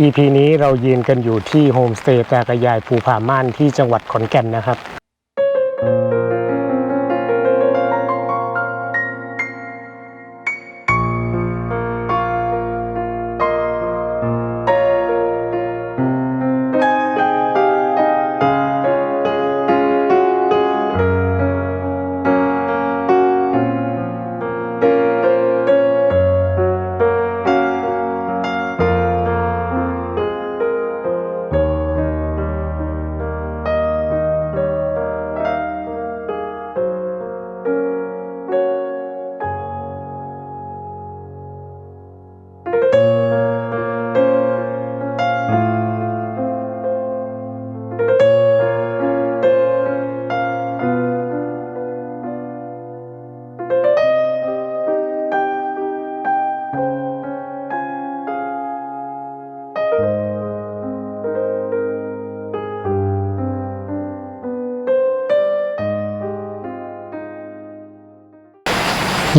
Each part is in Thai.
EP นี้เรายืนกันอยู่ที่โฮมสเตย์ตากระยายภูผาม่านที่จังหวัดขอนแก่นนะครับ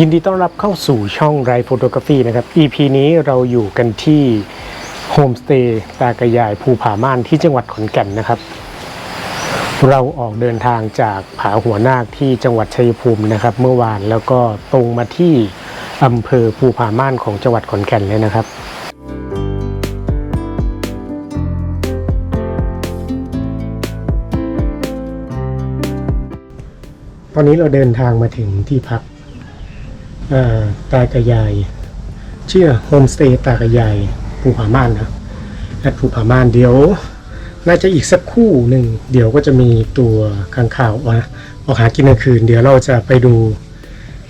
ยินดีต้อนรับเข้าสู่ช่องไรโฟโตกราฟีนะครับ EP นี้เราอยู่กันที่โฮมสเตย์ตากระยายภูผาม่านที่จังหวัดขอนแก่นนะครับ เราออกเดินทางจากผาหัวนาคที่จังหวัดชัยภูมินะครับ เมื่อวานแล้วก็ตรงมาที่อำเภอภูผาม่านของจังหวัดขอนแก่นเลยนะครับตอนนี้เราเดินทางมาถึงที่พัก ตากระยาย เชื่อโฮมสเตย์ตากระยายภูผาม่านนะแอดภูผาม่านเดี๋ยว น่าจะอีกสักคู่หนึ่งเดี๋ยวก็จะมีตัวข้างข่าวออกนะออกหากินกลางคืน เดี๋ยวเราจะไปดู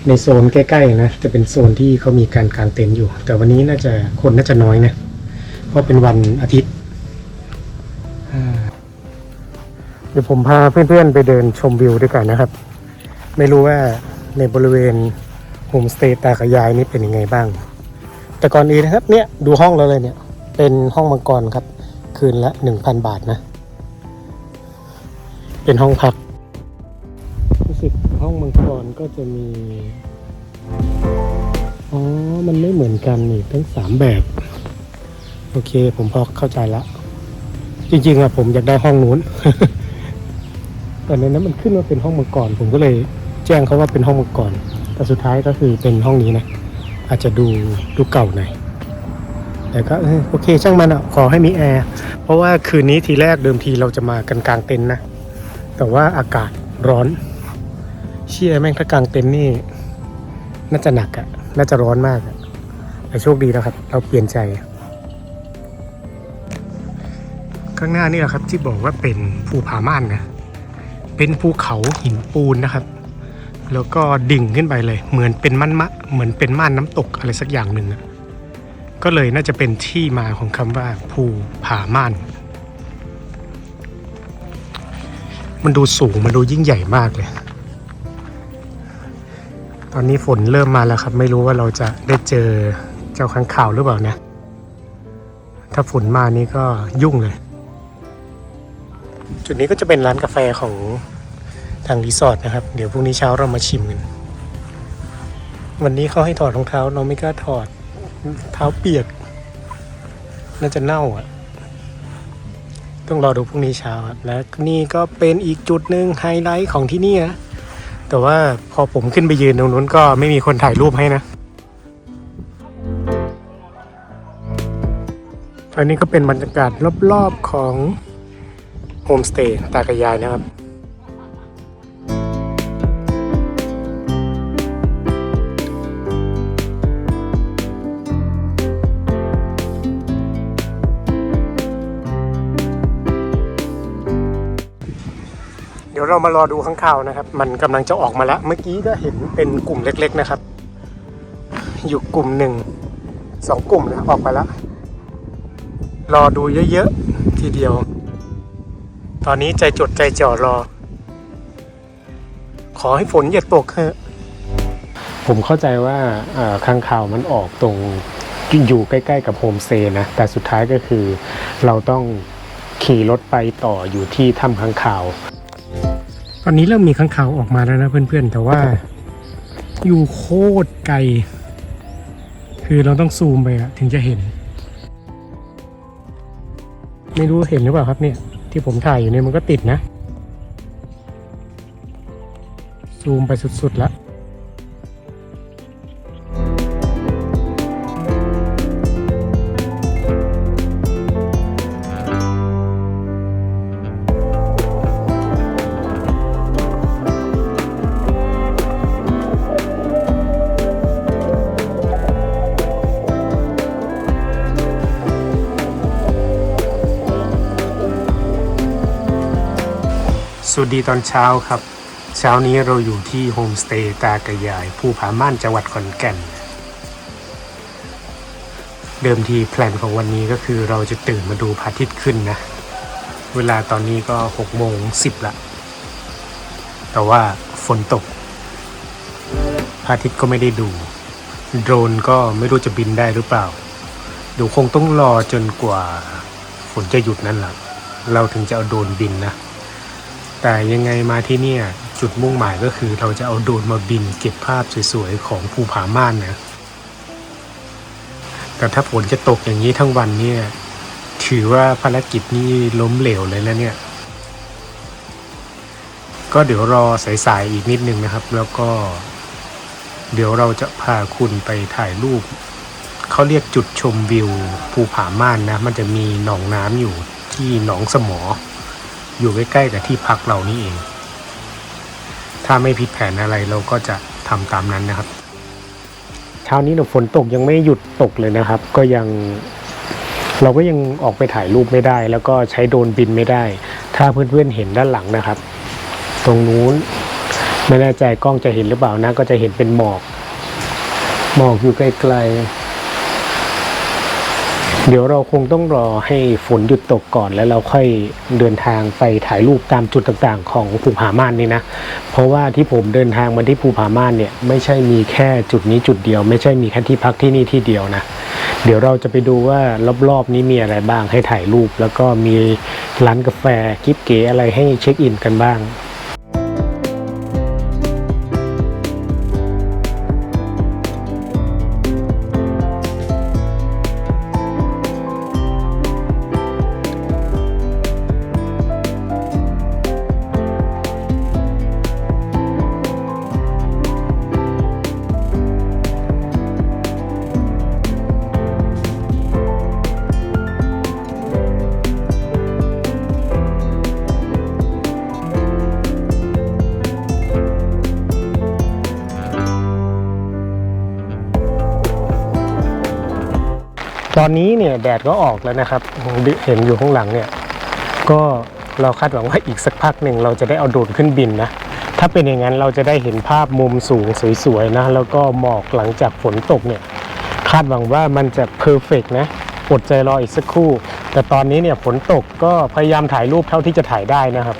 ในโซนใกล้ๆนะจะเป็นโซนที่เขามีการกางเต็นท์อยู่ แต่วันนี้น่าจะคนน่าจะน้อยนะเพราะเป็นวันอาทิตย์เดี๋ยวผมพาเพื่อนๆไปเดินชมวิวด้วยกันนะครับ ไม่รู้ว่าในบริเวณ โฮมสเตย์ตากระยายนี่เป็นยังไงบ้าง แต่ก่อนอื่นนะครับเนี่ยดูห้องเราเลยเนี่ยเป็นห้องมังกรครับ คืนละหนึ่งพันบาทนะ เป็นห้องพักรู้สึกห้องมังกรก็จะมี อ๋อ มันไม่เหมือนกันนี่ทั้งสามแบบ โอเค ผมพอเข้าใจละ จริงๆอะผมอยากได้ห้องนู้นแต่ในนั้นมันขึ้นมาเป็นห้องมังกรผมก็เลย แจ้งเขาว่าเป็นห้องมังกร แต่สุดท้ายก็คือเป็นห้องนี้นะ อาจจะดูดูเก่าหน่อยแต่ก็โอเคช่างมันอะขอให้มีแอร์ เพราะว่าคืนนี้ทีแรกเดิมทีเราจะมากันกลางเต็นท์นะ แต่ว่าอากาศร้อน เชี่ยแม่งถ้ากลางเต็นท์นี่ น่าจะหนักอะ่ะ น่าจะร้อนมากอะแต่โชคดีนะครับ เราเปลี่ยนใจ ข้างหน้านี่แหละครับที่บอกว่าเป็นภูผาม่านนะ เป็นภูเขาหินปูนนะครับ แล้วก็ดิ่งขึ้นไปเลย เหมือนเป็นม่านมะ เหมือนเป็นม่านน้ำตกอะไรสักอย่างหนึ่งอะก็เลยน่าจะเป็นที่มาของคำว่าภูผาม่าน มันดูสูง มันดูยิ่งใหญ่มากเลย ตอนนี้ฝนเริ่มมาแล้วครับ ไม่รู้ว่าเราจะได้เจอเจ้าค้างข่าวหรือเปล่านะ ถ้าฝนมานี่ก็ยุ่งเลย จุดนี้ก็จะเป็นร้านกาแฟของ ทางรีสอร์ทนะครับ เดี๋ยวพรุ่งนี้เช้าเรามาชิมกัน วันนี้เขาให้ถอดรองเท้าเราไม่กล้าถอด เท้าเปียก น่าจะเน่าอะ ต้องรอดูพรุ่งนี้เช้าครับและนี่ก็เป็นอีกจุดหนึ่งไฮไลท์ของที่นี่นะแต่ว่าพอผมขึ้นไปยืนตรงนู้นก็ไม่มีคนถ่ายรูปให้นะอันนี้ก็เป็นบรรยากาศรอบๆของโฮมสเตย์ตากระยายนะครับ เดี๋ยวเรามารอดูข้างข่าวนะครับ มันกำลังจะออกมาแล้ว เมื่อกี้ก็เห็นเป็นกลุ่มเล็ก ๆนะครับ อยู่กลุ่มหนึ่งสองกลุ่มนะออกมาแล้ว รอดูเยอะๆทีเดียว ตอนนี้ใจจดใจจ่อรอ ขอให้ฝนอย่าตกเถอะผมเข้าใจว่าข้างข่าวมันออกตรงอยู่ใกล้ ๆ กับโฮมเตย์นะ แต่สุดท้ายก็คือเราต้องขี่รถไปต่ออยู่ที่ถ้ำข้างข่าว ตอนนี้เริ่มมีข้างข่าวออกมาแล้วนะเพื่อนๆ แต่ว่าอยู่โคตรไกล คือเราต้องซูมไปอะถึงจะเห็น ไม่รู้เห็นหรือเปล่าครับเนี่ย ที่ผมถ่ายอยู่เนี่ยมันก็ติดนะ ซูมไปสุดๆแล้ว สวัสดีตอนเช้าครับ เช้านี้เราอยู่ที่โฮมสเตย์ตากระยายภูผาม่านจังหวัดขอนแก่น เดิมทีแพลนของวันนี้ก็คือเราจะตื่นมาดูพระอาทิตย์ขึ้นนะ เวลาตอนนี้ก็6โมง10ละ แต่ว่าฝนตกพระอาทิตย์ก็ไม่ได้ดู โดรนก็ไม่รู้จะบินได้หรือเปล่าเดี๋ยวคงต้องรอจนกว่าฝนจะหยุดนั่นแหละเราถึงจะเอาโดรนบินนะ แต่ยังไงมาที่เนี่ยจุดมุ่งหมายก็คือเราจะเอาโดรนมาบินเก็บภาพสวยๆ ของภูผาม่านนะแต่ถ้าฝนจะตกอย่างนี้ทั้งวันเนี่ยถือว่าภารกิจนี้ล้มเหลวเลยนะเนี่ย ก็เดี๋ยวรอสายๆอีกนิดนึงนะครับ แล้วก็ เดี๋ยวเราจะพาคุณไปถ่ายรูปเขาเรียกจุดชมวิวภูผาม่านนะ มันจะมีหนองน้ำอยู่ที่หนองสมอ อยู่ใกล้ๆกับที่พักเรานี่เอง ถ้าไม่ผิดแผนอะไรเราก็จะทำตามนั้นนะครับ เช้านี้เนี่ยฝนตกยังไม่หยุดตกเลยนะครับ ก็ยังเราก็ยังออกไปถ่ายรูปไม่ได้ แล้วก็ใช้โดรนบินไม่ได้ ถ้าเพื่อนๆเห็นด้านหลังนะครับ ตรงนู้นไม่แน่ใจกล้องจะเห็นหรือเปล่านะ ก็จะเห็นเป็นหมอก หมอกอยู่ไกลๆ เดี๋ยวเราคงต้องรอให้ฝนหยุดตกก่อนแล้วเราค่อยเดินทางไปถ่ายรูปตามจุดต่างๆ ของภูผาม่านนี่นะ เพราะว่าที่ผมเดินทางมาที่ภูผาม่านเนี่ยไม่ใช่มีแค่จุดนี้จุดเดียว ไม่ใช่มีแค่ที่พักที่นี่ที่เดียวนะ เดี๋ยวเราจะไปดูว่ารอบๆนี้มีอะไรบ้างให้ถ่ายรูป แล้วก็มีร้านกาแฟกิ๊บเก๋อะไรให้เช็คอินกันบ้าง ตอนนี้เนี่ยแดดก็ออกแล้วนะครับ เห็นอยู่ข้างหลังเนี่ย ก็เราคาดหวังว่าอีกสักพักหนึ่งเราจะได้เอาโดรนขึ้นบินนะ ถ้าเป็นอย่างนั้นเราจะได้เห็นภาพมุมสูงสวยๆนะ แล้วก็หมอกหลังจากฝนตกเนี่ย คาดหวังว่ามันจะเพอร์เฟกนะ อดใจรออีกสักครู่ แต่ตอนนี้เนี่ยฝนตกก็พยายามถ่ายรูปเท่าที่จะถ่ายได้นะครับ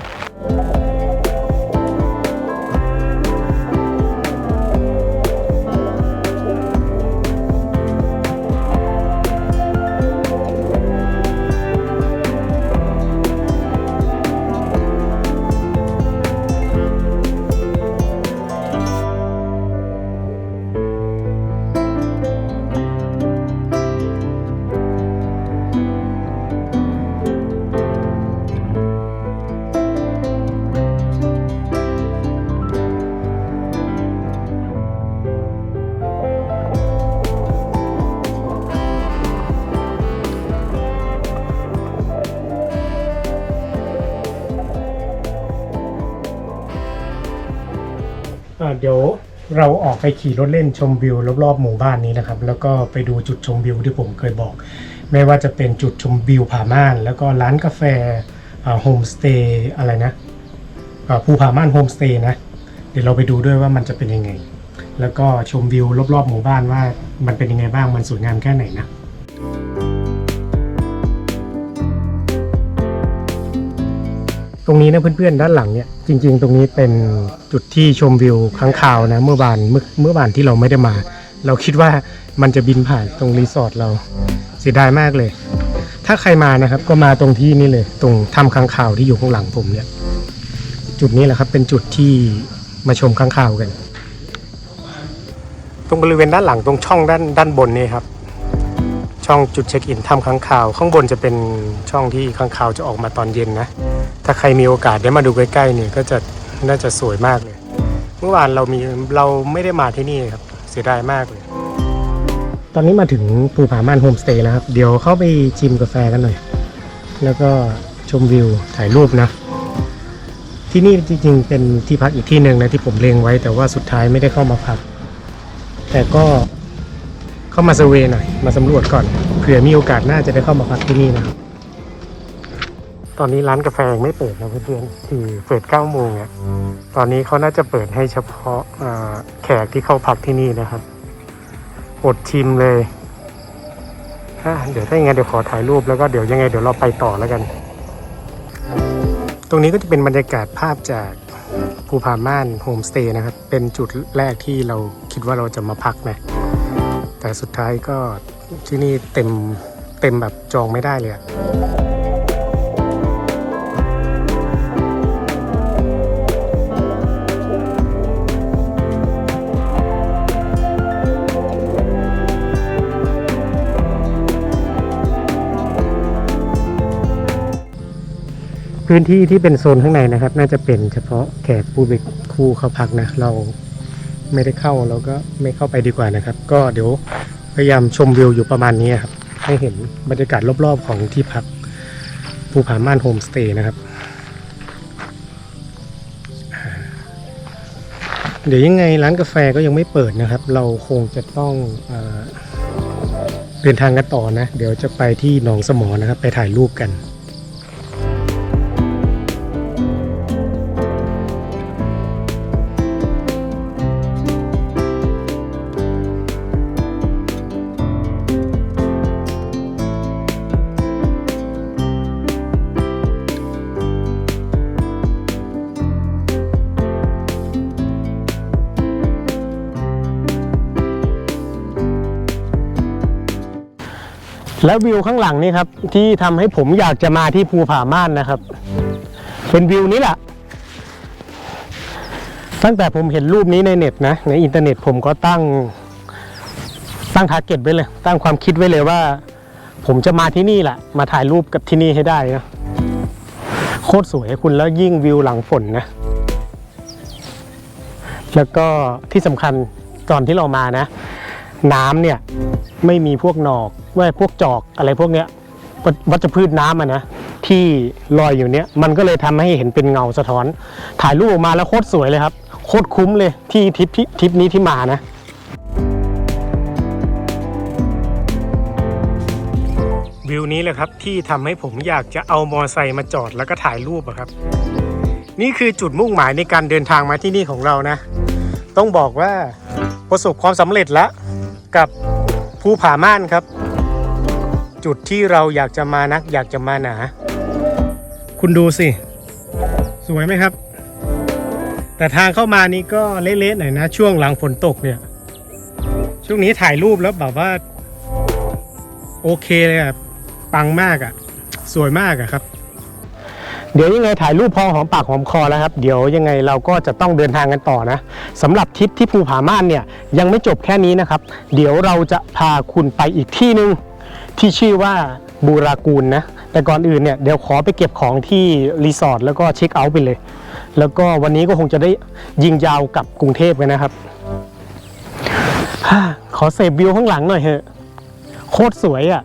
เราออกไปขี่รถเล่นชมวิวรอบๆหมู่บ้านนี้นะครับ แล้วก็ไปดูจุดชมวิวที่ผมเคยบอก ไม่ว่าจะเป็นจุดชมวิวผาม่าน แล้วก็ร้านกาแฟโฮมสเตย์อะไรนะภูผาม่านโฮมสเตย์นะ เดี๋ยวเราไปดูด้วยว่ามันจะเป็นยังไง แล้วก็ชมวิวรอบๆหมู่บ้านว่ามันเป็นยังไงบ้างมันสวยงามแค่ไหนนะ ตรงนี้นะเพื่อนๆด้านหลังเนี่ยจริง ๆ ตรงนี้เป็นจุดที่ชมวิวค้างคาวนะ เมื่อวานเมื่อเมื่อวานที่เราไม่ได้มา เราคิดว่ามันจะบินผ่านตรงรีสอร์ทเราเสียดายมากเลย ถ้าใครมานะครับก็มาตรงที่นี่เลย ตรงถ้ำค้างคาวที่อยู่ข้างหลังผมเนี่ย จุดนี้แหละครับเป็นจุดที่มาชมค้างคาวกัน ตรงบริเวณด้านหลังตรงช่องด้านด้านบนนี่ครับ ช่องจุดเช็คอินถ้ำค้างคาว ข้างบนจะเป็นช่องที่ค้างคาวจะออกมาตอนเย็นนะ ถ้าใครมีโอกาสได้มาดูใกล้ๆเนี่ยก็จะน่าจะสวยมากเลย เมื่อวานเรามีเราไม่ได้มาที่นี่ครับเสียดายมากเลย ตอนนี้มาถึงภูผาม่านโฮมสเตย์แล้วครับ เดี๋ยวเข้าไปชิมกาแฟกันหน่อย แล้วก็ชมวิวถ่ายรูปนะ ที่นี่จริงๆเป็นที่พักอีกที่หนึ่งนะที่ผมเลงไว้แต่ว่าสุดท้ายไม่ได้เข้ามาพัก แต่ก็ เข้ามาเซเวย์หน่อยมาสำรวจก่อนเผื่อมีโอกาสน่าจะได้เข้ามาพักที่นี่นะครับตอนนี้ร้านกาแฟยังไม่เปิดนะเพื่อนๆคือเปิดเก้าโมงอะตอนนี้เขาน่าจะเปิดให้เฉพาะแขกที่เข้าพักที่นี่นะครับอดชิมเลยอะเดี๋ยวถ้าอย่างไงนเดี๋ยวขอถ่ายรูปแล้วก็เดี๋ยวยังไงเดี๋ยวเราไปต่อแล้วกัน ตรงนี้ก็จะเป็นบรรยากาศภาพจากภูผาม่านโฮมสเตย์นะครับ เป็นจุดแรกที่เราคิดว่าเราจะมาพักนะ แต่สุดท้ายก็ที่นี่เต็มเต็มแบบจองไม่ได้เลยอะพื้นที่ที่เป็นโซนข้างในนะครับ น่าจะเป็นเฉพาะแขกผู้เป็นคู่เข้าพักนะเรา ไม่ได้เข้าเราก็ไม่เข้าไปดีกว่านะครับ ก็เดี๋ยวพยายามชมวิวอยู่ประมาณนี้ครับ ให้เห็นบรรยากาศรอบๆของที่พักภูผาม่านโฮมสเตย์นะครับ เดี๋ยวยังไงร้านกาแฟก็ยังไม่เปิดนะครับ เราคงจะต้องเอเดินทางกันต่อนะ เดี๋ยวจะไปที่หนองสมอนะครับ ไปถ่ายรูปกัน แล้ววิวข้างหลังนี่ครับ ที่ทำให้ผมอยากจะมาที่ภูผาม่านนะครับ เป็นวิวนี้แหละ ตั้งแต่ผมเห็นรูปนี้ในเน็ตนะ ในอินเทอร์เน็ตผมก็ตั้ง ตั้งทาร์เก็ตไว้เลย ตั้งความคิดไว้เลยว่า ผมจะมาที่นี่แหละ มาถ่ายรูปกับที่นี่ให้ได้นะโคตรสวยคุณแล้วยิ่งวิวหลังฝนนะ แล้วก็ที่สำคัญตอนที่เรามานะ น้ำเนี่ยไม่มีพวกหนอก ว่าพวกจอกอะไรพวกเนี้ยวัชพืชน้ำอะนะที่ลอยอยู่เนี้ยมันก็เลยทำให้เห็นเป็นเงาสะท้อน ถ่ายรูปออกมาแล้วโคตรสวยเลยครับ โคตรคุ้มเลยที่ทริปททริปนี้ที่มานะวิวนี้เลยครับที่ทำให้ผมอยากจะเอามอไซค์มาจอดแล้วก็ถ่ายรูปอะครับ นี่คือจุดมุ่งหมายในการเดินทางมาที่นี่ของเรานะ ต้องบอกว่าประสบความสำเร็จแล้วกับภูผาม่านครับ จุดที่เราอยากจะมานัก อยากจะมาหนา คุณดูสิ สวยไหมครับ แต่ทางเข้ามานี่ก็เละๆหน่อยนะ ช่วงหลังฝนตกเนี่ย ช่วงนี้ถ่ายรูปแล้วแบบว่า โอเคเลยอะปังมากอะสวยมากอะครับ เดี๋ยวยังไงถ่ายรูปพอหอมปากหอมคอแล้วครับ เดี๋ยวยังไงเราก็จะต้องเดินทางกันต่อนะสำหรับทริปที่ภูผาม่านเนี่ยยังไม่จบแค่นี้นะครับ เดี๋ยวเราจะพาคุณไปอีกที่หนึ่ง ที่ชื่อว่าบูรากูลนะ แต่ก่อนอื่นเนี่ยเดี๋ยวขอไปเก็บของที่รีสอร์ทแล้วก็เช็คเอาท์ไปเลย แล้วก็วันนี้ก็คงจะได้ยิงยาวกับกรุงเทพกันนะครับ ขอเสพวิวข้างหลังหน่อยเถอะ โคตรสวยอะ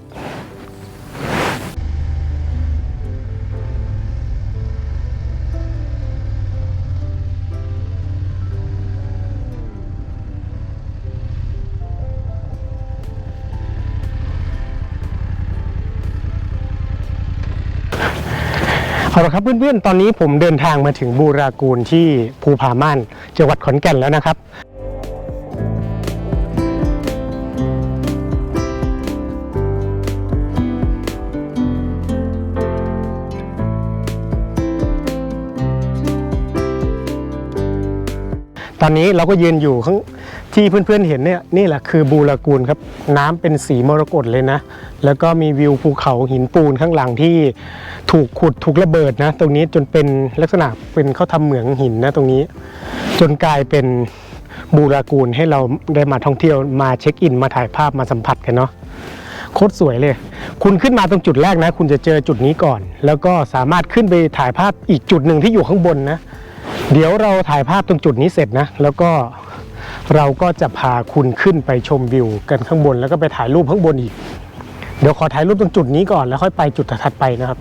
เอาละครับเพื่อนๆ ตอนนี้ผมเดินทางมาถึงบูรากูลที่ภูผาม่านจังหวัดขอนแก่นแล้วนะครับ ตอนนี้เราก็ยืนอยู่ข้าง ที่เพื่อนๆเห็นเนี่ยนี่แหละคือบูรากูลครับน้ำเป็นสีมรกตเลยนะ แล้วก็มีวิวภูเขาหินปูนข้างหลังที่ถูกขุดถูกระเบิดนะ ตรงนี้จนเป็นลักษณะเป็นเขาทำเหมืองหินนะตรงนี้ จนกลายเป็นบูรากูลให้เราได้มาท่องเที่ยวมาเช็คอินมาถ่ายภาพมาสัมผัสกันเนาะโคตรสวยเลย คุณขึ้นมาตรงจุดแรกนะ คุณจะเจอจุดนี้ก่อน แล้วก็สามารถขึ้นไปถ่ายภาพอีกจุดหนึ่งที่อยู่ข้างบนนะ เดี๋ยวเราถ่ายภาพตรงจุดนี้เสร็จนะ แล้วก็ เราก็จะพาคุณขึ้นไปชมวิว กันข้างบนแล้วก็ไปถ่ายรูปข้างบนอีก เดี๋ยวขอถ่ายรูปตรงจุดนี้ก่อนแล้วค่อยไปจุดถัดไปนะครับ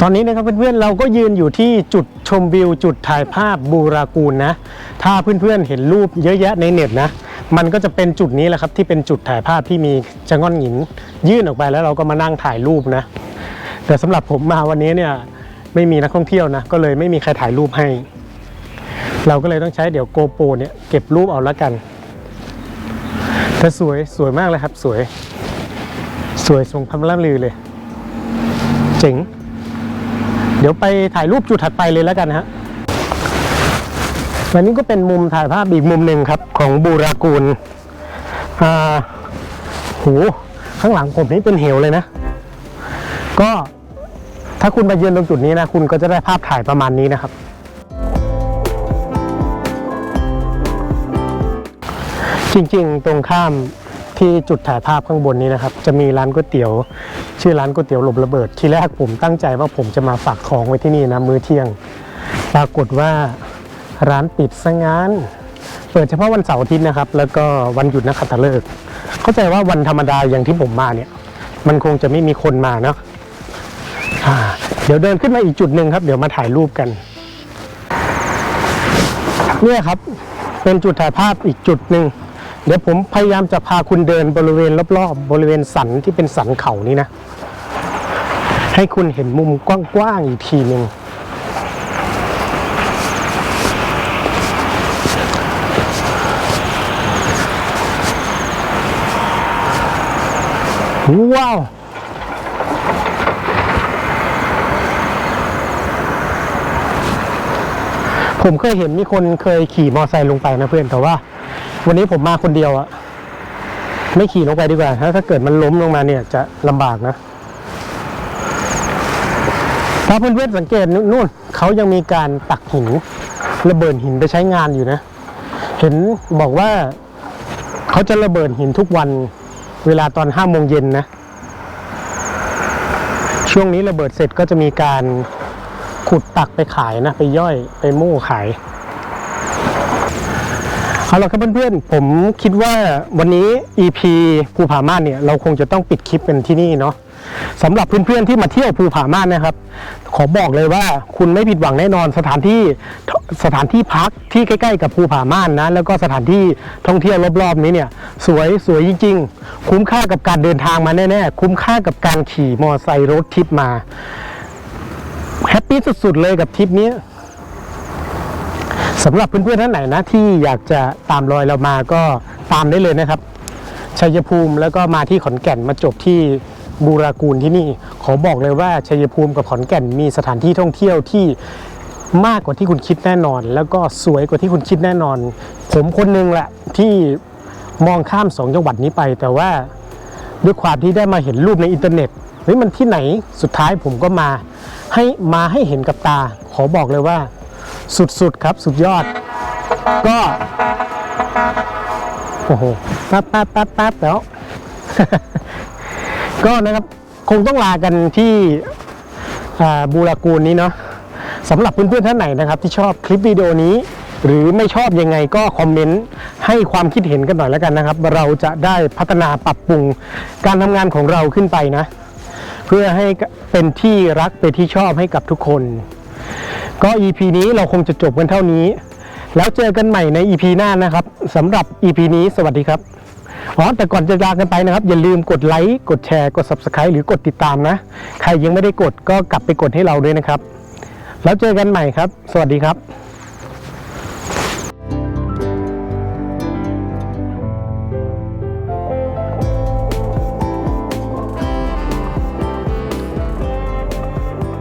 ตอนนี้นะครับเพื่อนๆเราก็ยืนอยู่ที่จุดชมวิว จุดถ่ายภาพบูรากูลนะ ถ้าเพื่อนๆเห็นรูปเยอะแยะในเน็ตนะมันก็จะเป็นจุดนี้แหละครับที่เป็นจุดถ่ายภาพที่มีจะง่อนหิน ยื่นออกไปแล้วเราก็มานั่งถ่ายรูปนะ แต่สำหรับผมมาวันนี้เนี่ยไม่มีนักท่องเที่ยวนะก็เลยไม่มีใครถ่ายรูปให้ เราก็เลยต้องใช้เดี๋ยวโกโปรเนี่ยเก็บรูปเอาละกันแต่สวยสวยมากเลยครับสวย สวยทรงพำล่ำลือเลย เจ๋ง เดี๋ยวไปถ่ายรูปจุดถัดไปเลยแล้วกันฮะวันนี้ก็เป็นมุมถ่ายภาพอีกมุมหนึ่งครับ ของบูรากูลอ่าโหข้างหลังผมนี่เป็นเหวเลยนะ ก็ถ้าคุณมาเยือนตรงจุดนี้นะ คุณก็จะได้ภาพถ่ายประมาณนี้นะครับ จริงๆ ตรงข้ามที่จุดถ่ายภาพข้างบนนี้นะครับ จะมีร้านก๋วยเตี๋ยว ชื่อร้านก๋วยเตี๋ยวหลบระเบิด ทีแรกผมตั้งใจว่าผมจะมาฝากของไว้ที่นี่นะมื้อเที่ยง ปรากฏว่าร้านปิดซะงั้น เปิดเฉพาะวันเสาร์อาทิตย์นะครับ แล้วก็วันหยุดนักขัตฤกษ์เข้าใจว่าวันธรรมดาอย่างที่ผมมาเนี่ย มันคงจะไม่มีคนมาเนาะเดี๋ยวเดินขึ้นมาอีกจุดหนึ่งครับ เดี๋ยวมาถ่ายรูปกันเนี่ยครับ เป็นจุดถ่ายภาพอีกจุดหนึ่ง เดี๋ยวผมพยายามจะพาคุณเดินบริเวณรอบๆ บริเวณสันที่เป็นสันเขานี้นะ ให้คุณเห็นมุมกว้างๆอีกทีหนึ่งว้าว ผมเคยเห็นมีคนเคยขี่มอไซค์ลงไปนะเพื่อนแต่ว่า วันนี้ผมมาคนเดียวอะไม่ขี่ลงไปดีกว่า ถ้าถ้าเกิดมันล้มลงมาเนี่ยจะลำบากนะ ถ้าเพื่อนๆสังเกตนู่นเขายังมีการตักหินระเบิดหินไปใช้งานอยู่นะ เห็นบอกว่าเขาจะระเบิดหินทุกวันเวลาตอนห้าโมงเย็นนะ ช่วงนี้ระเบิดเสร็จก็จะมีการขุดตักไปขายนะ ไปย่อยไปโม่ขาย เอาละครับเพื่อนๆ ผมคิดว่าวันนี้ EP ภูผาม่านเนี่ยเราคงจะต้องปิดคลิปเป็นที่นี่เนาะสำหรับเพื่อนๆที่มาเที่ยวภูผาม่านนะครับ ขอบอกเลยว่าคุณไม่ผิดหวังแน่นอนสถานที่สถานที่พักที่ใกล้ๆกับภูผาม่านนะแล้วก็สถานที่ท่องเที่ยวรอบๆนี้เนี่ยสวยสวยจริงๆ คุ้มค่ากับการเดินทางมาแน่ๆ คุ้มค่ากับการขี่มอไซค์รถทริปมาแฮปปี้สุดๆเลยกับทริปนี้ สำหรับเพื่อนๆท่านไหนนะที่อยากจะตามรอยเรามาก็ตามได้เลยนะครับชัยภูมิแล้วก็มาที่ขอนแก่นมาจบที่บูรากูลที่นี่ ขอบอกเลยว่าชัยภูมิกับขอนแก่นมีสถานที่ท่องเที่ยวที่มากกว่าที่คุณคิดแน่นอน แล้วก็สวยกว่าที่คุณคิดแน่นอน ผมคนหนึงแหละที่มองข้ามสองจังหวัดนี้ไป แต่ว่าด้วยความที่ได้มาเห็นรูปในอินเทอร์เน็ตเฮ้ยมันที่ไหนสุดท้ายผมก็มา ให้มาให้เห็นกับตา ขอบอกเลยว่า สุดๆครับสุดยอด ก็โอ้โหแป๊บแป๊บแป๊บแป๊บแล้ว ก็นะครับคงต้องลากันที่บูรากูลนี้เนาะสำหรับเพื่อนๆท่านไหนนะครับ ที่ชอบคลิปวิดีโอนี้ หรือไม่ชอบยังไงก็คอมเมนต์ให้ความคิดเห็นกันหน่อยแล้วกันนะครับ เราจะได้พัฒนาปรับปรุงการทำงานของเราขึ้นไปนะ เพื่อให้เป็นที่รักเป็นที่ชอบให้กับทุกคน ก็ EP นี้เราคงจะจบกันเท่านี้ แล้วเจอกันใหม่ใน EP หน้านะครับสำหรับ EP นี้สวัสดีครับอ๋อแต่ก่อนจะลากันไปนะครับ อย่าลืมกดไลค์กดแชร์กด Subscribe หรือกดติดตามนะ ใครยังไม่ได้กดก็กลับไปกดให้เราด้วยนะครับ แล้วเจอกันใหม่ครับ สวัสดีครับ